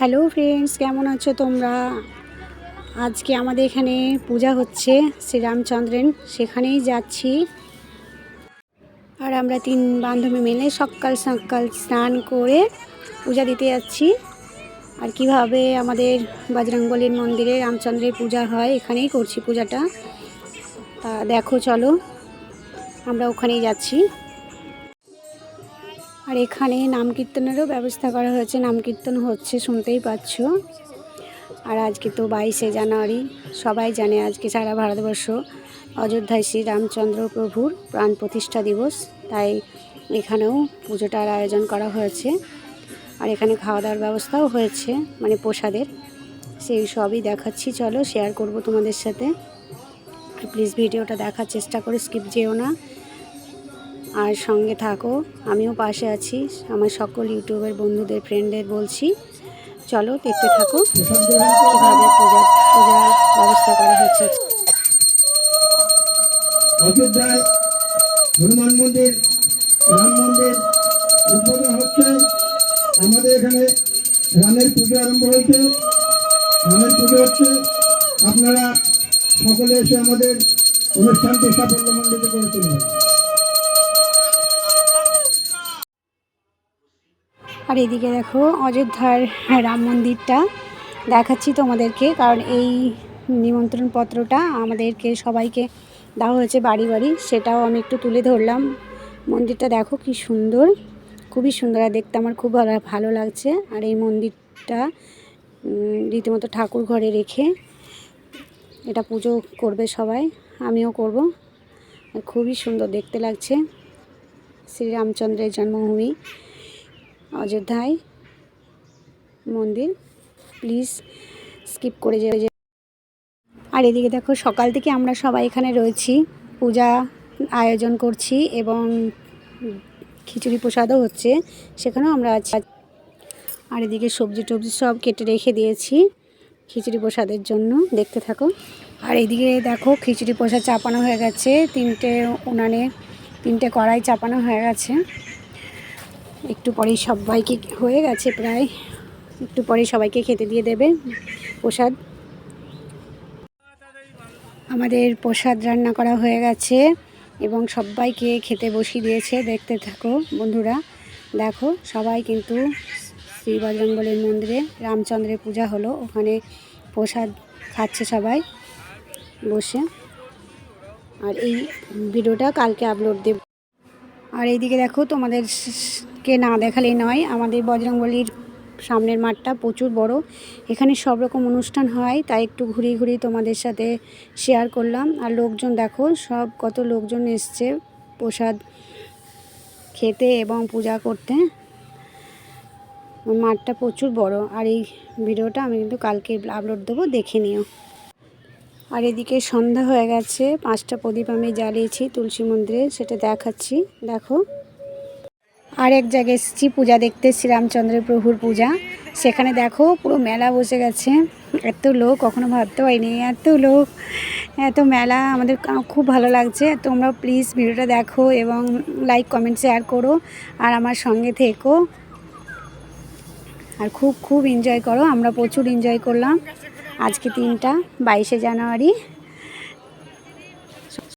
Hello friends, কেমন আছো তোমরা? আজকে আমাদের এখানে পূজা হচ্ছে শ্রীরামচন্দ্রের। সেখানেই যাচ্ছি। আর আমরা তিন বান্ধবী মিলে সকাল সকাল স্নান করে পূজা দিতে যাচ্ছি। আর কীভাবে আমাদের বজরংবলীর মন্দিরে রামচন্দ্রের পূজা হয়, এখানেই করছি পূজাটা। তা দেখো, চলো। আমরা ওখানেই যাচ্ছি। আর এখানে নাম কীর্তনেরও ব্যবস্থা করা হয়েছে। নাম কীর্তন হচ্ছে, শুনতেই পাচ্ছ। আর আজকে তো বাইশে জানুয়ারি, সবাই জানে আজকে সারা ভারতবর্ষ অযোধ্যায় শ্রী রামচন্দ্র প্রভুর প্রাণ প্রতিষ্ঠা দিবস। তাই এখানেও পুজোটার আয়োজন করা হয়েছে। আর এখানে খাওয়া দাওয়ার ব্যবস্থাও হয়েছে মানে প্রসাদের। সেই সবই দেখাচ্ছি, চলো শেয়ার করব তোমাদের সাথে। প্লিজ ভিডিওটা দেখার চেষ্টা করে স্কিপ যেও না। আর সঙ্গে থাকো, আমিও পাশে আছি, আমার সকল ইউটিউবের বন্ধুদের ফ্রেন্ডদের বলছি। চলো, দেখতে থাকো, কীভাবে পূজা, পূজার ব্যবস্থা করা হয়েছে অযোধ্যায় হনুমান মন্দির, রাম মন্দির উদ্বোধন হচ্ছে। আমাদের এখানে রামের পুজো আরম্ভ হয়েছে। রামের পুজো হচ্ছে। আপনারা সকলে এসে আমাদের অনুষ্ঠানটি সাফল্যমণ্ডিত করে তুলবেন। আর এদিকে দেখো অযোধ্যার রাম মন্দিরটা দেখাচ্ছি তোমাদেরকে, কারণ এই নিমন্ত্রণ পত্রটা আমাদেরকে সবাইকে দেওয়া হয়েছে বাড়ি বাড়ি, সেটাও আমি একটু তুলে ধরলাম। মন্দিরটা দেখো কি সুন্দর, খুবই সুন্দর আর দেখতে আমার খুব ভালো ভালো লাগছে। আর এই মন্দিরটা রীতিমতো ঠাকুর ঘরে রেখে এটা পুজো করবে সবাই, আমিও করব। খুবই সুন্দর দেখতে লাগছে। শ্রীরামচন্দ্রের জন্মভূমি। অযোধ্যায় মন্দির। প্লিজ স্কিপ করে যাবে আর এদিকে দেখো, সকাল থেকে আমরা সবাই এখানে রয়েছি। পূজা আয়োজন করছি এবং খিচুড়ি প্রসাদও হচ্ছে। সেখানেও আমরা আছি। আর এদিকে সবজি টবজি সব কেটে রেখে দিয়েছি খিচুড়ি প্রসাদের জন্য। দেখতে থাকো। আর এদিকে দেখো, খিচুড়ি প্রসাদ চাপানো হয়ে গেছে। তিনটে উনানে তিনটে কড়াই চাপানো হয়ে গেছে। একটু পরেই সবাইকে হয়ে গেছে প্রায়। একটু পরেই সবাইকে খেতে দিয়ে দেবে প্রসাদ। আমাদের প্রসাদ রান্না করা হয়ে গেছে এবং সবাইকে খেতে বসিয়ে দিয়েছে। দেখতে থাকো বন্ধুরা। দেখো, সবাই কিন্তু শ্রী বজরংবলীর মন্দিরে রামচন্দ্রের পূজা হলো। ওখানে প্রসাদ খাচ্ছে সবাই বসে। আর এই ভিডিওটা কালকে আপলোড দেব। আর এইদিকে দেখো তোমাদেরকে না দেখালেই নয়, আমাদের বজরংবলির সামনের মাঠটা প্রচুর বড়। এখানে সব রকম অনুষ্ঠান হয়, তাই একটু ঘুরিয়ে ঘুরিয়ে তোমাদের সাথে শেয়ার করলাম। আর লোকজন দেখো, সব কত লোকজন এসছে প্রসাদ খেতে এবং পূজা করতে। মাঠটা প্রচুর বড়, আর এই ভিডিওটা আমি কিন্তু কালকে আপলোড দেবো, দেখে নিও। আর এদিকে সন্ধ্যা হয়ে গেছে, পাঁচটা প্রদীপ আমি জ্বালিয়েছি তুলসী মন্দিরে, সেটা দেখাচ্ছি, দেখো। আর এক জায়গায় এসেছি, পূজা দেখতে শ্রীরামচন্দ্র প্রভুর পূজা। সেখানে দেখো পুরো মেলা বসে গেছে। এত লোক, কখনো ভাবতে পারিনি, এত লোক, এত মেলা, আমাদের খুব ভালো লাগছে। তোমরা প্লিজ ভিডিওটা দেখো এবং লাইক কমেন্ট শেয়ার করো আর আমার সঙ্গে থেকো। আর খুব খুব এনজয় করো, আমরা প্রচুর এনজয় করলাম আজকে তিনটা বাইশে জানুয়ারি।